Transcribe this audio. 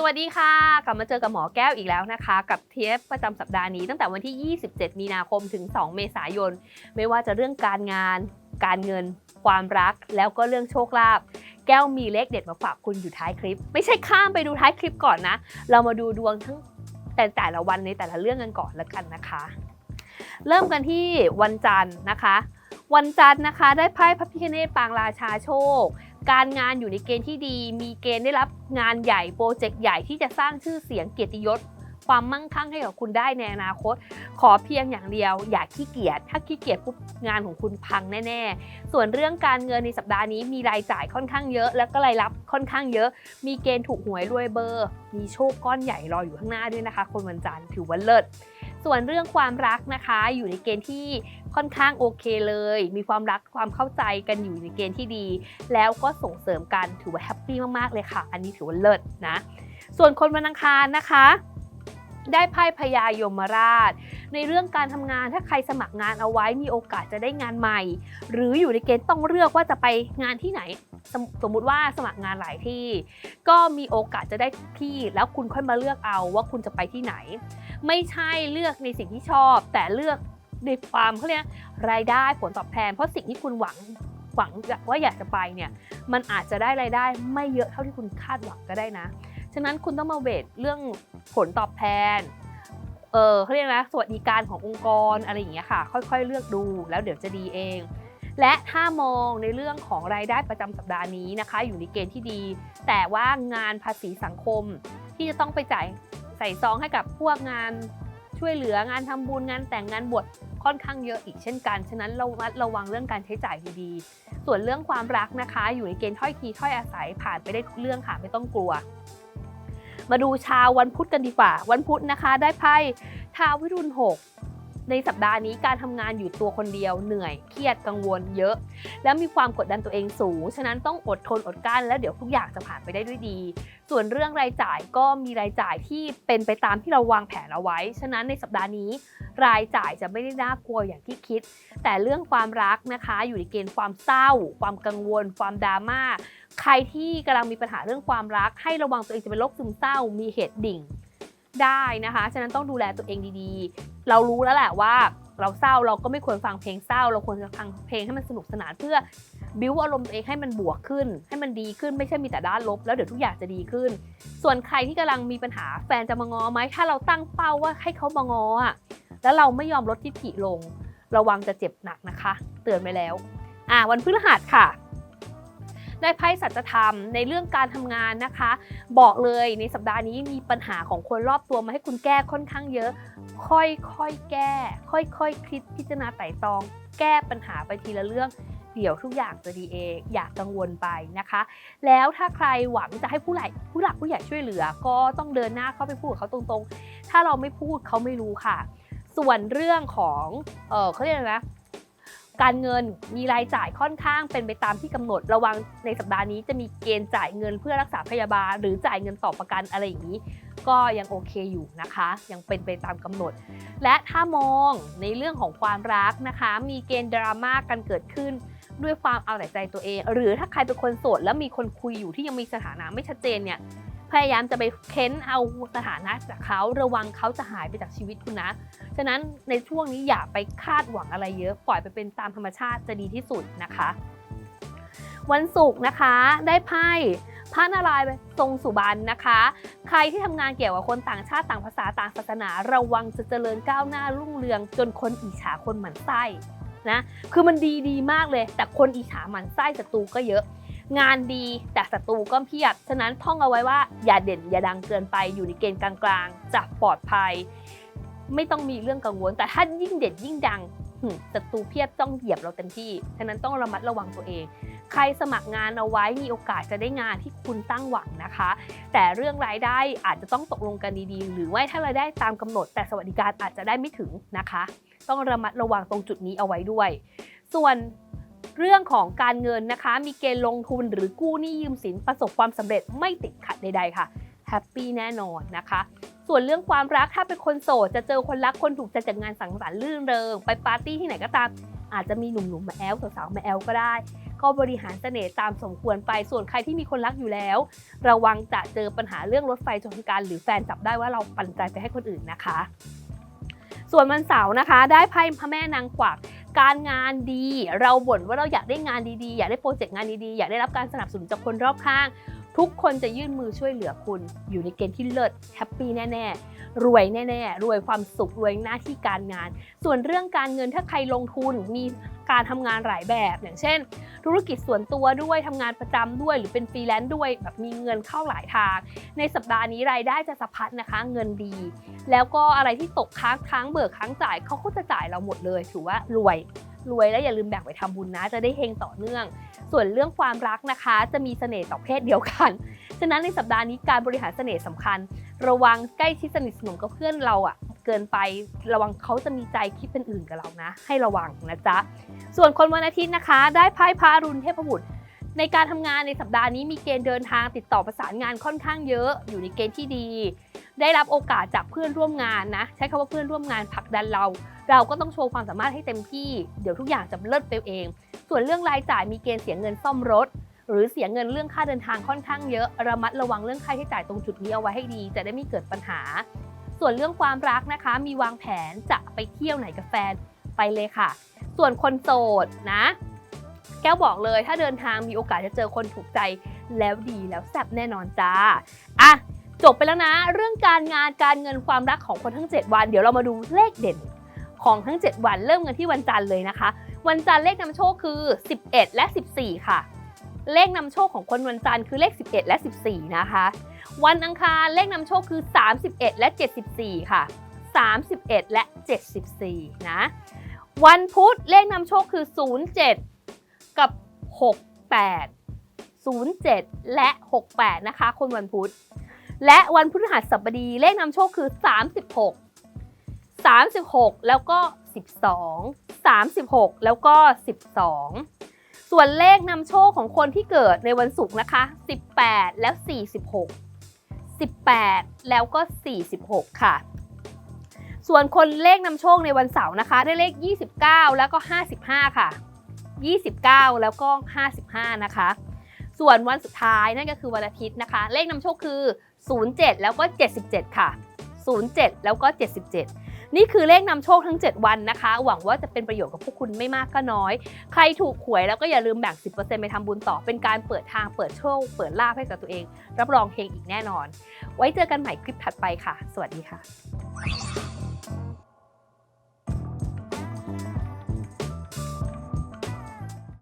สวัสดีค่ะ กลับมาเจอกับหมอแก้วอีกแล้วนะคะ กับเทปประจำสัปดาห์นี้ตั้งแต่วันที่ 27 มีนาคมถึง 2 เมษายน ไม่ว่าจะเรื่องการงาน การเงิน ความรักแล้วก็เรื่องโชคลาภแก้วมีเลขเด็ดมาฝากคุณอยู่ท้ายคลิป ไม่ใช่ข้ามไปดูท้ายคลิปก่อนนะ เรามาดูดวงทั้งแต่แต่ละวันในแต่ละเรื่องกันก่อนแล้วกันนะคะ เริ่มกันที่วันจันทร์นะคะ วันจันทร์นะคะ ได้ไพ่พระพิฆเนศปางราชาโชค การงานอยู่ในเกณฑ์ที่ดี มีเกณฑ์ได้รับงานใหญ่โปรเจกต์ใหญ่ที่จะสร้างชื่อเสียงเกียรติยศ ความมั่งคั่งให้กับคุณได้ในอนาคต ขอเพียงอย่างเดียว อย่าขี้เกียจถ้าขี้เกียจปุ๊บงานของคุณพังแน่ๆ ส่วนเรื่องการเงินในสัปดาห์นี้มีรายจ่ายค่อนข้างเยอะ แล้วก็รายรับค่อนข้างเยอะ มีเกณฑ์ถูกหวยรวยเบอร์ มีโชคก้อนใหญ่รออยู่ข้างหน้าด้วยนะคะ คนวันจันทร์ถือว่าเลิศ ส่วนเรื่องความรักนะคะ อยู่ในเกณฑ์ที่ค่อนข้างโอเคเลย มีความรักความเข้าใจกันอยู่ในเกณฑ์ที่ดี แล้วก็ส่งเสริมกันถือว่าแฮปปี้มากๆเลยค่ะ อันนี้ถือว่าเลิศนะ ส่วนคนวันอังคารนะคะ ได้ไพ่พญายมราช ในเรื่องการทำงานถ้าใครสมัครงานเอาไว้มีโอกาสจะได้งานใหม่ หรืออยู่ในเกณฑ์ต้องเลือกว่าจะไปงานที่ไหนสมสมมุติว่าสมัครงานหลายที่ ก็มีโอกาสจะได้ที่แล้วคุณค่อยมาเลือกเอาว่าคุณจะไปที่ไหน ไม่ใช่เลือกในสิ่งที่ชอบ แต่เลือกในความเขาเรียกรายได้ผลตอบแทน เพราะสิ่งที่คุณหวังหวังว่าอยากจะไปเนี่ยมันอาจจะได้รายได้ไม่เยอะเท่าที่คุณคาดหวังก็ได้นะ ฉะนั้นคุณต้องมาเวทเรื่องผลตอบแทน เออเขาเรียกนะสวัสดิการขององค์กรอะไรอย่างเงี้ยค่ะ ค่อยๆ เลือกดูแล้วเดี๋ยวจะดีเอง และถ้ามองในเรื่องของรายได้ประจำสัปดาห์นี้นะคะ อยู่ในเกณฑ์ที่ดี แต่ว่างานภาษีสังคม ที่จะต้องไปจ่ายใส่ซองให้กับพวกงานช่วยเหลืองานทำบุญงานแต่งงานบวชค่อนข้างเยอะอีกเช่นกัน ฉะนั้นเรามัดระวังเรื่องการใช้จ่ายดีๆ ส่วนเรื่องความรักนะคะ อยู่ในเกณฑ์ถ้อยทีถ้อยอาศัยผ่านไปได้ทุกเรื่องค่ะไม่ต้องกลัว มาดูชาววันพุธกันดีกว่า วันพุธนะคะ ได้ไพ่ทาววิรุณหก ในสัปดาห์นี้การทำงานอยู่ตัวคนเดียวเหนื่อยเครียดกังวลเยอะ แล้วมีความกดดันตัวเองสูง ฉะนั้นต้องอดทนอดกลั้นแล้วเดี๋ยวทุกอย่างจะผ่านไปได้ด้วยดี ส่วนเรื่องรายจ่ายก็มีรายจ่ายที่เป็นไปตามที่เราวางแผนเอาไว้ ฉะนั้นในสัปดาห์นี้ รายจ่ายจะไม่ได้น่ากลัวอย่างที่คิด แต่เรื่องความรักนะคะ อยู่ในเกณฑ์ความเศร้า ความกังวล ความดราม่าใครที่กำลังมีปัญหาเรื่องความรัก ให้ระวังตัวเองจะเป็นโรคซึมเศร้า มีเหตุดิ่งได้นะคะ ฉะนั้นต้องดูแลตัวเองดีๆ เรารู้แล้วแหละว่าเราเศร้าเราก็ไม่ควรฟังเพลงเศร้า เราควรจะฟังเพลงให้มันสนุกสนานเพื่อบิวอารมณ์ตัวเองให้มันบวกขึ้น ให้มันดีขึ้นไม่ใช่มีแต่ด้านลบ แล้วเดี๋ยวทุกอย่างจะดีขึ้น ส่วนใครที่กำลังมีปัญหาแฟนจะมางอไหมถ้าเราตั้งเป้าว่าให้เขามางออะแล้วเราไม่ยอมลดทิฐิลง ระวังจะเจ็บหนักนะคะ เตือนไปแล้ว อ่าวันพฤหัสค่ะ ได้ไพ่สัจธรรมในเรื่องการทำงานนะคะ บอกเลยในสัปดาห์นี้มีปัญหาของคนรอบตัวมาให้คุณแก้ค่อนข้างเยอะ ค่อยๆแก้ ค่อยๆคคิดพิจารณาไต่ตอง แก้ปัญหาไปทีละเรื่องเดี๋ยวทุกอย่างจะดีเองอย่ากังวลไปนะคะ แล้วถ้าใครหวังจะให้ผู้ใหญ่ผู้หลักผู้ใหญ่ช่วยเหลือ ก็ต้องเดินหน้าเข้าไปพูดกับเขาตรงๆ ถ้าเราไม่พูดเขาไม่รู้ค่ะ ส่วนเรื่องของเออเขาเรียกไรนะ การเงินมีรายจ่ายค่อนข้างเป็นไปตามที่กำหนดระวังในสัปดาห์นี้จะมีเกณฑ์จ่ายเงินเพื่อรักษาพยาบาล หรือจ่ายเงินต่อประกันอะไรอย่างนี้ ก็ยังโอเคอยู่นะคะ ยังเป็นไปตามกำหนด และถ้ามองในเรื่องของความรักนะคะ มีเกณฑ์ดราม่ากันเกิดขึ้นด้วยความเอาแต่ใจตัวเอง หรือถ้าใครเป็นคนโสดแล้วมีคนคุยอยู่ที่ยังมีสถานะไม่ชัดเจนเนี่ย พยายามจะไปเค้นเอาสถานะจากเขาระวังเขาจะหายไปจากชีวิตคุณนะ ฉะนั้นในช่วงนี้อย่าไปคาดหวังอะไรเยอะ ปล่อยไปเป็นตามธรรมชาติจะดีที่สุดนะคะ วันศุกร์นะคะได้ไพ่พระนารายณ์ทรงสุบรรณนะคะ ใครที่ทำงานเกี่ยวกับคนต่างชาติต่างภาษาต่างศาสนา ระวังจะเจริญก้าวหน้ารุ่งเรืองจนคนอิจฉาคนหมั่นไส้นะ คือมันดีดีมากเลย แต่คนอิจฉาหมั่นไส้ศัตรูก็เยอะ งานดีแต่ศัตรูก็เพียบ ฉะนั้นท่องเอาไว้ว่าอย่าเด่นอย่าดังเกินไปอยู่ในเกณฑ์กลางๆจะปลอดภัย ไม่ต้องมีเรื่องกังวล แต่ถ้ายิ่งเด่นยิ่งดังศัตรูเพียบจ้องเหยียบเราเต็มที่ ฉะนั้นต้องระมัดระวังตัวเอง ใครสมัครงานเอาไว้มีโอกาสจะได้งานที่คุณตั้งหวังนะคะ แต่เรื่องรายได้อาจจะต้องตกลงกันดีๆ หรือว่าถ้ารายได้ตามกำหนด แต่สวัสดิการอาจจะได้ไม่ถึงนะคะ ต้องระมัดระวังตรงจุดนี้เอาไว้ด้วย ส่วน เรื่องของการเงินนะคะ มีเกณฑ์ลงทุนหรือกู้หนี้ยืมสินประสบความสำเร็จไม่ติดขัดใด ๆ ค่ะแฮปปี้แน่นอนนะคะ ส่วนเรื่องความรักถ้าเป็นคนโสด จะเจอคนรักคนถูกใจจากงานสังสรรค์ลื่นเริง ไปปาร์ตี้ที่ไหนก็ตาม อาจจะมีหนุ่มๆมาแอลสาวๆมาแอลก็ได้ ก็บริหารเสน่ห์ตามสมควรไป ส่วนใครที่มีคนรักอยู่แล้ว ระวังจะเจอปัญหาเรื่องรถไฟชนกัน หรือแฟนจับได้ว่าเราปั่นใจไปให้คนอื่นนะคะ ส่วนวันเสาร์นะคะ ได้ไพ่พระแม่นางกวัก การงานดี เราบ่นว่าเราอยากได้งานดีๆ อยากได้โปรเจกต์งานดีๆ อยากได้รับการสนับสนุนจากคนรอบข้าง ทุกคนจะยื่นมือช่วยเหลือคุณ อยู่ในเกณฑ์ที่เลิศแฮปปี้แน่ ๆ รวยแน่ ๆ รวยความสุขรวยหน้าที่การงาน ส่วนเรื่องการเงินถ้าใครลงทุนมี การทำงานหลายแบบ อย่างเช่น ธุรกิจส่วนตัวด้วยทำงานประจำด้วย หรือเป็นฟรีแลนซ์ด้วยแบบมีเงินเข้าหลายทาง ในสัปดาห์นี้รายได้จะสะพัดนะคะ เงินดี แล้วก็อะไรที่ตกค้างค้างเบิกค้างจ่ายเขาก็จะจ่ายเราหมดเลย ถือว่ารวยรวยแล้วอย่าลืมแบ่งไปทำบุญนะ จะได้เฮงต่อเนื่อง ส่วนเรื่องความรักนะคะ จะมีเสน่ห์ต่อเพศเดียวกัน ฉะนั้นในสัปดาห์นี้การบริหารเสน่ห์สำคัญ ระวังใกล้ชิดสนิทสนมกับเพื่อนเราอะ เกินไประวังเขาจะมีใจคิดเป็นอื่นกับเรานะ ให้ระวังนะจ๊ะ ส่วนคนวันอาทิตย์นะคะ ได้ไพ่พระรุณเทพบุตรในการทำงานในสัปดาห์นี้มีเกณฑ์เดินทางติดต่อประสานงานค่อนข้างเยอะ อยู่ในเกณฑ์ที่ดี ได้รับโอกาสจากเพื่อนร่วมงานนะ ใช้คำว่าเพื่อนร่วมงานผลักดันเรา เราก็ต้องโชว์ความสามารถให้เต็มที่ เดี๋ยวทุกอย่างจะเลิศไปเอง ส่วนเรื่องรายจ่ายมีเกณฑ์เสียเงินซ่อมรถ หรือเสียเงินเรื่องค่าเดินทางค่อนข้างเยอะ ระมัดระวังเรื่องค่าใช้จ่ายตรงจุดนี้เอาไว้ให้ดี จะได้ไม่เกิดปัญหา ส่วนเรื่องความรักนะคะ มีวางแผนจะไปเที่ยวไหนกับแฟนไปเลยค่ะ ส่วนคนโสดนะ แก้วบอกเลยถ้าเดินทางมีโอกาสจะเจอคนถูกใจแล้วดีแล้วแซ่บแน่นอนจ้าอะจบไปแล้วนะ เรื่องการงานการเงินความรักของคนทั้ง 7 วัน เดี๋ยวเรามาดูเลขเด่นของทั้ง 7 วันเริ่มกันที่วันจันทร์เลยนะคะ วันจันทร์เลขนำโชคคือ 11 และ 14 ค่ะ เลขนำโชคของคนวันจันทร์คือเลข 11 และ 14 นะคะ วันอังคารเลขนำโชคคือ 31 และ 74 ค่ะ 31 และ 74 นะ วันพุธเลขนำโชคคือ 07 กับ 68 07 และ 68 นะคะ คนวันพุธ และวันพฤหัสบดีเลขนำโชคคือ 36 36 แล้วก็ 12 36 แล้วก็ 12 ส่วนเลขนำโชคของคนที่เกิดในวันศุกร์นะคะ 18 แล้ว 46 18 แล้วก็ 46 ค่ะ ส่วนคนเลขนำโชคในวันเสาร์นะคะ ได้เลข 29 แล้วก็ 55 ค่ะ 29 แล้วก็ 55 นะคะ ส่วนวันสุดท้ายนั่นก็คือวันอาทิตย์นะคะ เลขนำโชคคือ 07 แล้วก็ 77 ค่ะ 07 แล้วก็ 77 นี่คือเลขนำโชคทั้ง 7 วันนะคะ หวังว่าจะเป็นประโยชน์กับพวกคุณไม่มากก็น้อย ใครถูกหวยแล้วก็อย่าลืมแบ่ง 10%ไปทำบุญต่อ เป็นการเปิดทางเปิดโชค เปิดลาภให้กับตัวเอง รับรองเฮงอีกแน่นอน ไว้เจอกันใหม่คลิปถัดไปค่ะ สวัสดีค่ะ